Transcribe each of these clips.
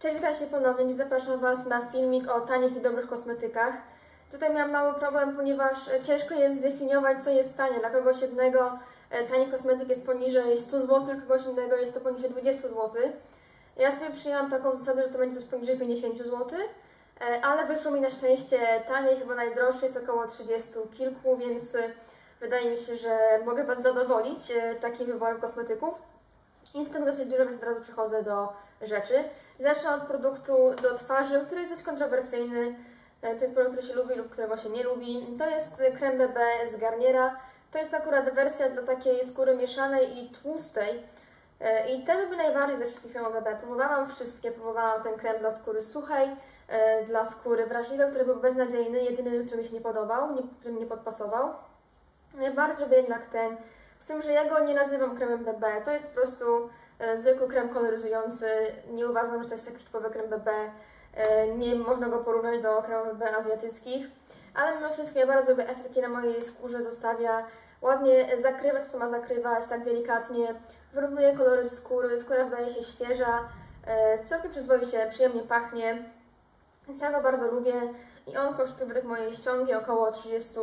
Cześć, witajcie ponownie. Dziś zapraszam Was na filmik o tanich i dobrych kosmetykach. Tutaj miałam mały problem, ponieważ e, ciężko jest zdefiniować, co jest tanie. Dla kogoś jednego e, tani kosmetyk jest poniżej 100 zł, dla kogoś innego jest to poniżej 20 zł. Ja sobie przyjęłam taką zasadę, że to będzie coś poniżej 50 zł, e, ale wyszło mi na szczęście taniej, chyba najdroższy jest około 30 kilku, więc wydaje mi się, że mogę Was zadowolić takim wyborem kosmetyków. Jest tego dosyć dużo, więc od razu przechodzę do rzeczy. Zacznę od produktu do twarzy, który jest dość kontrowersyjny. E, Ten produkt, który się lubi lub którego się nie lubi. To jest krem BB z Garniera. To jest akurat wersja dla takiej skóry mieszanej i tłustej. E, I ten lubię najbardziej ze wszystkich kremów BB. Próbowałam wszystkie. Próbowałam ten krem dla skóry suchej, e, dla skóry wrażliwej, który był beznadziejny. Jedyny, który mi się nie podobał, nie, który mi nie podpasował. Najbardziej lubię jednak ten. Z tym, że ja go nie nazywam kremem BB. To jest po prostu zwykły krem koloryzujący. Nie uważam, że to jest jakiś typowy krem BB. E, nie można go porównać do kremów BB azjatyckich. Ale mimo wszystko ja bardzo lubię efekt, na mojej skórze zostawia. Ładnie zakrywa to, co ma zakrywać, tak delikatnie. Wyrównuje koloryt skóry, skóra wydaje się świeża. E, całkiem przyzwoicie, przyjemnie pachnie. Więc ja go bardzo lubię. I on kosztuje według mojej ściągi około 30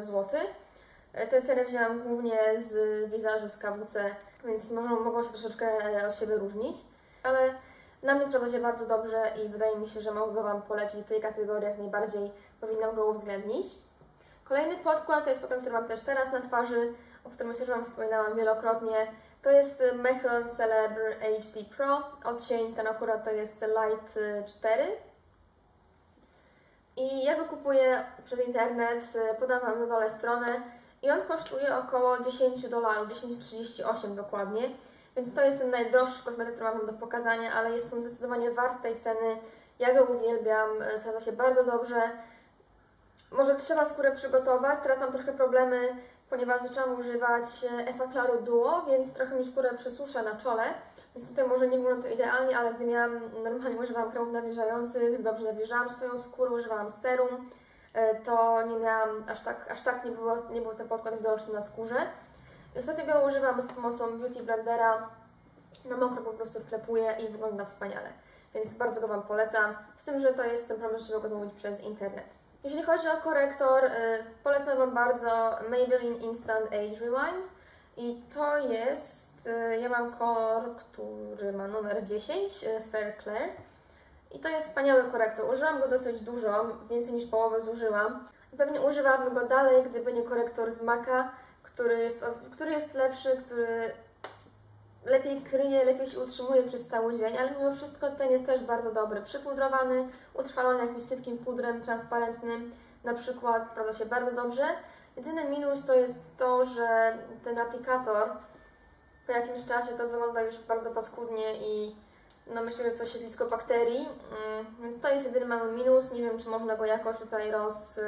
zł. E, Te ceny wzięłam głównie z wizażu z KWC, więc może, mogą się troszeczkę e, od siebie różnić, ale na mnie sprawdza się bardzo dobrze i wydaje mi się, że mogę Wam polecić w tej kategorii jak najbardziej powinnam go uwzględnić. Kolejny podkład to jest podkład, który mam też teraz na twarzy, o którym myślę, że Wam wspominałam wielokrotnie. To jest Mechron Celebre HD Pro. Odcień ten akurat to jest Light y, 4. I ja go kupuję przez internet, podam Wam na dole stronę i on kosztuje około 10 dolarów, 10,38 dokładnie. Więc to jest ten najdroższy kosmetyk, który mam do pokazania, ale jest on zdecydowanie wart tej ceny. Ja go uwielbiam, e, sprawdza się bardzo dobrze. Może trzeba skórę przygotować. Teraz mam trochę problemy, ponieważ zaczęłam używać e, Effaclaro Duo, więc trochę mi skórę przesusza na czole. Więc tutaj może nie wygląda to idealnie, ale gdy miałam, normalnie używałam kremów nawilżających, dobrze nawilżałam swoją skórę, używałam serum, to nie miałam, aż tak, aż tak nie, było, nie był ten podkład widoczny na skórze. I ostatnio go używam z pomocą Beauty Blendera. Na mokro po prostu wklepuję i wygląda wspaniale. Więc bardzo go Wam polecam. Z tym, że to jest ten problem, że trzeba go zamówić przez internet. Jeśli chodzi o korektor, y, polecam Wam bardzo Maybelline Instant Age Rewind. I to jest, y, ja mam kolor, który ma numer 10, y, Fair Clair. I to jest wspaniały korektor. Użyłam go dosyć dużo, więcej niż połowę zużyłam. Pewnie używałabym go dalej, gdyby nie korektor z Maca, który jest, który jest lepszy, który lepiej kryje, lepiej się utrzymuje przez cały dzień, ale mimo wszystko ten jest też bardzo dobry. Przypudrowany, utrwalony jakimś sypkim pudrem transparentnym, na przykład, sprawdza się bardzo dobrze. Jedyny minus to jest to, że ten aplikator po jakimś czasie to wygląda już bardzo paskudnie i no myślę, że jest to siedlisko bakterii, mm, więc to jest jedyny mały minus. Nie wiem, czy można go jakoś tutaj roz,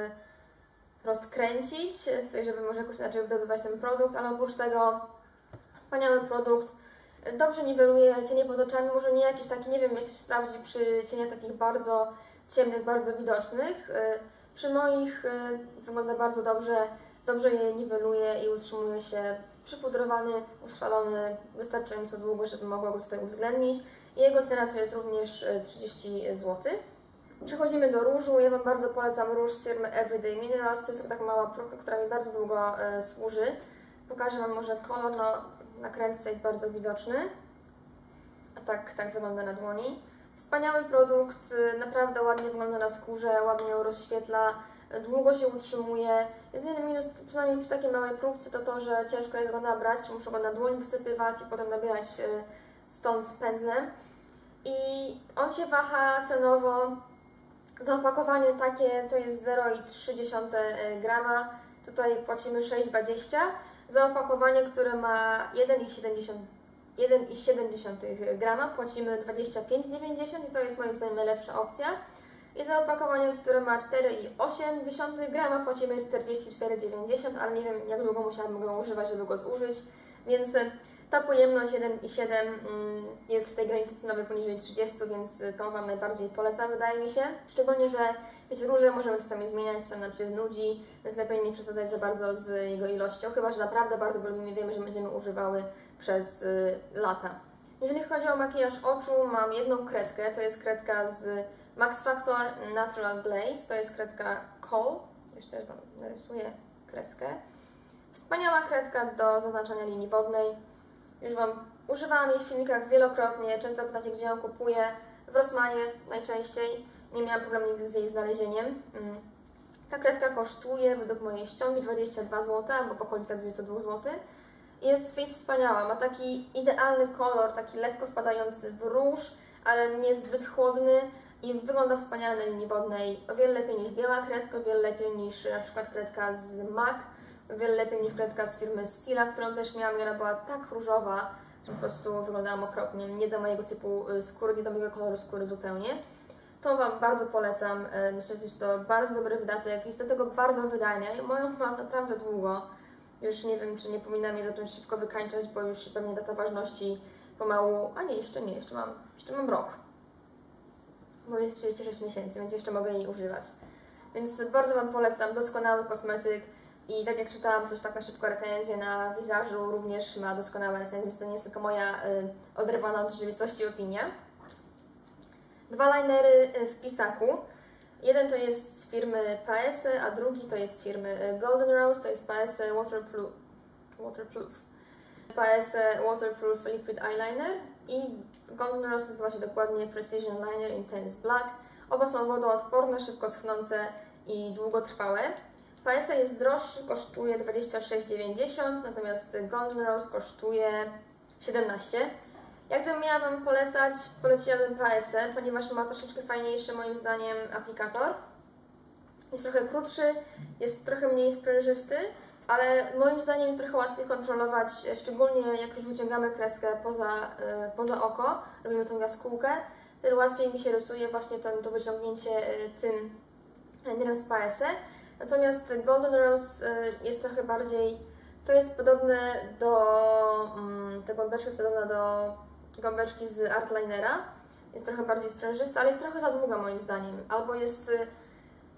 rozkręcić, coś, żeby może jakoś inaczej wydobywać ten produkt, ale oprócz tego wspaniały produkt. Dobrze niweluje cienie pod oczami, może nie jakiś taki, nie wiem jak się sprawdzi przy cieniach takich bardzo ciemnych, bardzo widocznych. Y, Przy moich y, wygląda bardzo dobrze, dobrze je niweluje i utrzymuje się przypudrowany, utrwalony wystarczająco długo, żeby mogła go tutaj uwzględnić. Jego cena to jest również y, 30 zł. Przechodzimy do różu. Ja Wam bardzo polecam róż z firmy Everyday Minerals. To jest taka mała próbka, która mi bardzo długo e, służy. Pokażę Wam może kolor, no na kręcce jest bardzo widoczny. A tak, tak wygląda na dłoni. Wspaniały produkt, y, naprawdę ładnie wygląda na skórze, ładnie ją rozświetla, y, długo się utrzymuje. Jedyny minus, przynajmniej przy takiej małej próbce, to to, że ciężko jest go nabrać, muszę go na dłoń wysypywać i potem nabierać stąd pędzlem. I on się waha cenowo. Za opakowanie takie to jest 0,3 grama. Tutaj płacimy 6,20. Za opakowanie, które ma 1,70 1,7 grama płacimy 25,90 i to jest moim zdaniem najlepsza opcja. I za opakowanie, które ma 4,8 grama płacimy 44,90, ale nie wiem jak długo musiałabym go używać, żeby go zużyć, więc y, ta pojemność 1,7 mm, jest w tej granicy cenowej poniżej 30, więc y, to Wam najbardziej polecam, wydaje mi się. Szczególnie, że wiecie, róże możemy czasami zmieniać, czasami nam się znudzi, więc lepiej nie przesadzać za bardzo z jego ilością, chyba że naprawdę bardzo go lubimy, wiemy, że będziemy używały przez y, lata. Jeżeli chodzi o makijaż oczu, mam jedną kredkę, to jest kredka z Max Factor Natural Glaze, to jest kredka Kohl, już też Wam narysuję kreskę. Wspaniała kredka do zaznaczania linii wodnej, już Wam używałam jej w filmikach wielokrotnie, często pytacie gdzie ją kupuję, w Rossmanie najczęściej, nie miałam problemu nigdy z jej znalezieniem. Mm. Ta kredka kosztuje według mojej ściągi 22 zł albo w okolicach 22 zł. Jest wspaniała, ma taki idealny kolor, taki lekko wpadający w róż, ale nie zbyt chłodny i wygląda wspaniale na linii wodnej. O wiele lepiej niż biała kredka, o wiele lepiej niż na przykład kredka z MAC, wiele lepiej niż kredka z firmy Stila, którą też miałam i ona była tak różowa, że po prostu wyglądałam okropnie. Nie do mojego typu y, skóry, nie do mojego koloru skóry zupełnie. To Wam bardzo polecam. Y, myślę, że jest to bardzo dobry wydatek. Jest do tego bardzo wydajna i moją mam naprawdę długo. Już nie wiem, czy nie powinnam je zacząć szybko wykańczać, bo już pewnie data ważności pomału... A nie, jeszcze nie, jeszcze mam, jeszcze mam rok. Bo jest 36 miesięcy, więc jeszcze mogę jej używać. Więc bardzo Wam polecam. Doskonały kosmetyk. I tak jak czytałam też tak na szybko recenzję na wizażu, również ma doskonałe recenzje, więc to nie jest tylko moja y, oderwana od rzeczywistości opinia. Dwa linery y, w pisaku. Jeden to jest z firmy Paese, a drugi to jest z firmy y, Golden Rose, to jest Paese Waterproof, waterproof. Paese Waterproof Liquid Eyeliner i Golden Rose nazywa się dokładnie Precision Liner Intense Black. Oba są wodoodporne, szybko schnące i długotrwałe. PSA jest droższy, kosztuje 26,90, natomiast Golden Rose kosztuje 17. Jak gdybym miała Wam polecać, poleciłabym PSA, ponieważ ma troszeczkę fajniejszy moim zdaniem aplikator. Jest trochę krótszy, jest trochę mniej sprężysty, ale moim zdaniem jest trochę łatwiej kontrolować, szczególnie jak już wyciągamy kreskę poza, yy, poza oko, robimy tą jaskółkę, wtedy łatwiej mi się rysuje właśnie ten, to wyciągnięcie yy, tym linerem z PSA. Natomiast Golden Rose y, jest trochę bardziej, to jest podobne do, mm, ta głębeczka jest podobna do gąbeczki z Artlinera. Jest trochę bardziej sprężysta, ale jest trochę za długa moim zdaniem. Albo jest, y,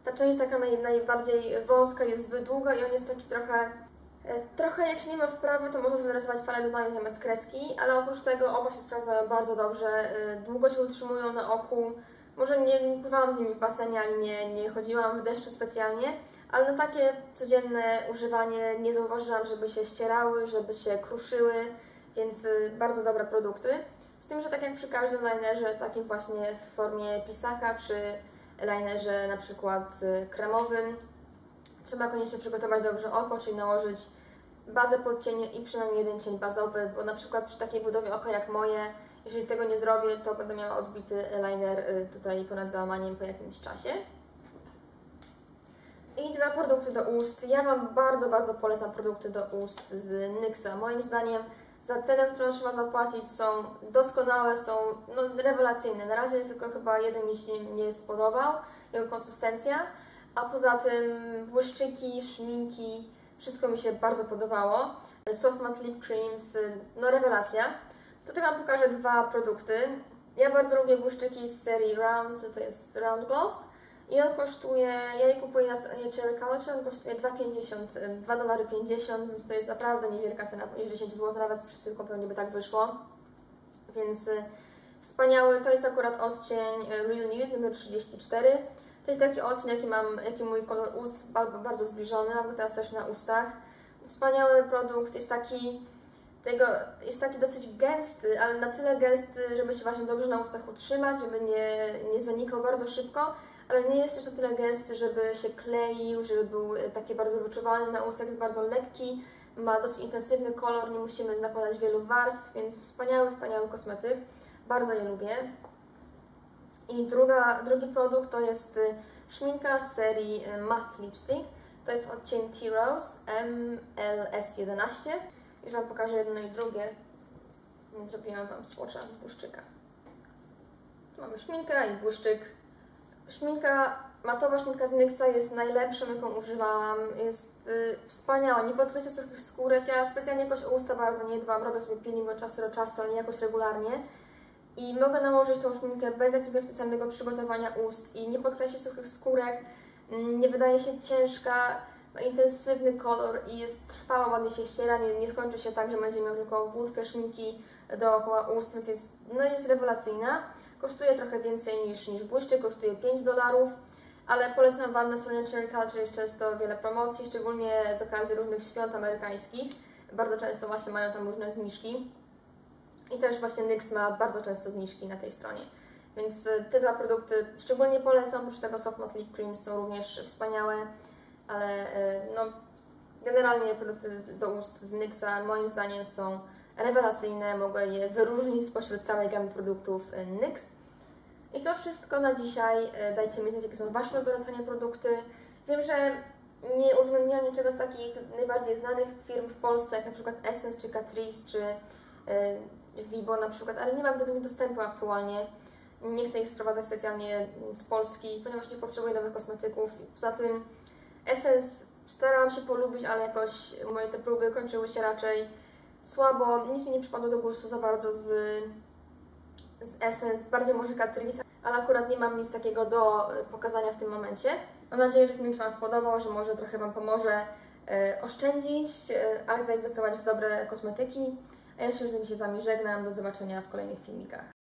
ta część taka naj, najbardziej wąska jest zbyt długa i on jest taki trochę, y, trochę jak się nie ma wprawy, to można sobie narysować falę dodania zamiast kreski, ale oprócz tego oba się sprawdzają bardzo dobrze, długo się utrzymują na oku, może nie pływałam z nimi w basenie, ani nie, nie chodziłam w deszczu specjalnie, ale na takie codzienne używanie nie zauważyłam, żeby się ścierały, żeby się kruszyły, więc y, bardzo dobre produkty. Z tym, że tak jak przy każdym linerze, takim właśnie w formie pisaka, czy linerze na przykład y, kremowym, trzeba koniecznie przygotować dobrze oko, czyli nałożyć bazę pod cienie i przynajmniej jeden cień bazowy, bo na przykład przy takiej budowie oka jak moje, jeżeli tego nie zrobię, to będę miała odbity liner y, tutaj ponad załamaniem po jakimś czasie. Dwa produkty do ust. Ja Wam bardzo, bardzo polecam produkty do ust z NYXa. Moim zdaniem za cenę, którą trzeba zapłacić są doskonałe, są no, rewelacyjne. Na razie tylko chyba jeden mi się nie spodobał, jego konsystencja, a poza tym błyszczyki, szminki, wszystko mi się bardzo podobało. Soft Matte Lip Creams, no rewelacja. Tutaj Wam pokażę dwa produkty. Ja bardzo lubię błyszczyki z serii Round, to jest Round Gloss. I on kosztuje, ja je kupuję na stronie Cherry Collection, on kosztuje 2,50, 2 dolary 50, więc to jest naprawdę niewielka cena, poniżej 10 zł, nawet z przesyłką pewnie by tak wyszło. Więc y, wspaniały, to jest akurat odcień y, Real Nude numer 34. To jest taki odcień, jaki mam, jaki mój kolor ust, bardzo zbliżony, mam go teraz też na ustach. Wspaniały produkt, jest taki tego jest taki dosyć gęsty, ale na tyle gęsty, żeby się właśnie dobrze na ustach utrzymać, żeby nie, nie zanikał bardzo szybko, ale nie jest na tyle gęsty, żeby się kleił, żeby był e, taki bardzo wyczuwalny na ustach, jest bardzo lekki, ma dosyć intensywny kolor, nie musimy nakładać wielu warstw, więc wspaniały, wspaniały kosmetyk. Bardzo je lubię. I druga, drugi produkt to jest e, szminka z serii e, Matte Lipstick. To jest odcień T-Rose MLS11. Już Wam pokażę jedno i drugie. Nie zrobiłam Wam swatcha z błyszczyka. Tu mamy szminkę i błyszczyk. Szminka, matowa szminka z NYXa jest najlepszą, jaką używałam. Jest y, wspaniała, nie podkreśla suchych skórek. Ja specjalnie jakoś o usta bardzo nie dbam, robię sobie peeling od czasu do czasu, ale nie jakoś regularnie. I mogę nałożyć tą szminkę bez jakiegoś specjalnego przygotowania ust i nie podkreśli suchych skórek, mm, nie wydaje się ciężka, ma intensywny kolor i jest trwała, ładnie się ściera, nie, nie skończy się tak, że będzie miał tylko wódkę szminki dookoła ust, więc jest, no jest rewelacyjna. Kosztuje trochę więcej niż, niż błyszczy, kosztuje 5 dolarów, ale polecam Wam na stronie Cherry Culture jest często wiele promocji, szczególnie z okazji różnych świąt amerykańskich. Bardzo często właśnie mają tam różne zniżki. I też właśnie NYX ma bardzo często zniżki na tej stronie. Więc y, te dwa produkty szczególnie polecam, oprócz tego Soft Matte Lip Cream są również wspaniałe, ale y, no, generalnie produkty do ust z NYXa moim zdaniem są rewelacyjne, mogę je wyróżnić spośród całej gamy produktów y, NYX. I to wszystko na dzisiaj. Dajcie mi znać, jakie są Wasze ulubione produkty. Wiem, że nie uwzględniam niczego z takich najbardziej znanych firm w Polsce, jak na przykład Essence czy Catrice czy Vibo na przykład, ale nie mam do nich dostępu aktualnie. Nie chcę ich sprowadzać specjalnie z Polski, ponieważ nie potrzebuję nowych kosmetyków. Poza tym Essence starałam się polubić, ale jakoś moje te próby kończyły się raczej słabo. Nic mi nie przypadło do gustu za bardzo z, z Essence, bardziej może Catrice, ale akurat nie mam nic takiego do pokazania w tym momencie. Mam nadzieję, że film się Wam spodobał, że może trochę Wam pomoże e, oszczędzić, e, a zainwestować w dobre kosmetyki. A ja się już z Wami żegnam. Do zobaczenia w kolejnych filmikach.